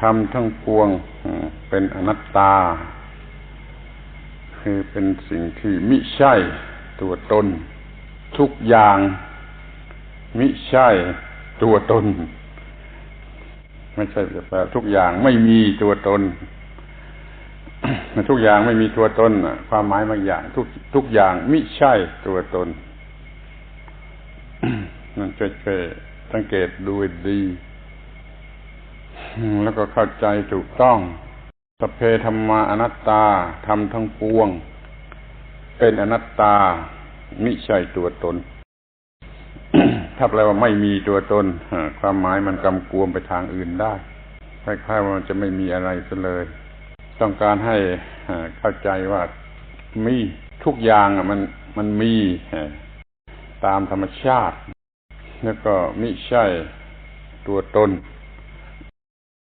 ทำทั้งปวงเป็นอนัตตา คือเป็นสิ่งที่มิใช่ตัวตน ทุกอย่าง มิใช่ตัวตน ไม่ใช่แปลทุกอย่างไม่มีตัวตนทุกอย่างไม่มีตัวตนความหมายบางอย่าง ทุกทุกอย่างมิใช่ตัวตนนั่นช่วยๆสังเกตดูดี แล้วก็เข้าใจถูกต้อง สเพธรรมาอนัตตาทำทั้งปวง เป็นอนัตตามิใช่ตัวตน ถ้าแปลว่าไม่มีตัวตนความหมายมันกำกวมไปทางอื่นได้คล้ายๆว่ามันจะไม่มีอะไรซะเลย ต้องการให้เข้าใจว่ามีทุกอย่างมันมันมีตามธรรมชาติ แล้วก็มิใช่ตัวตน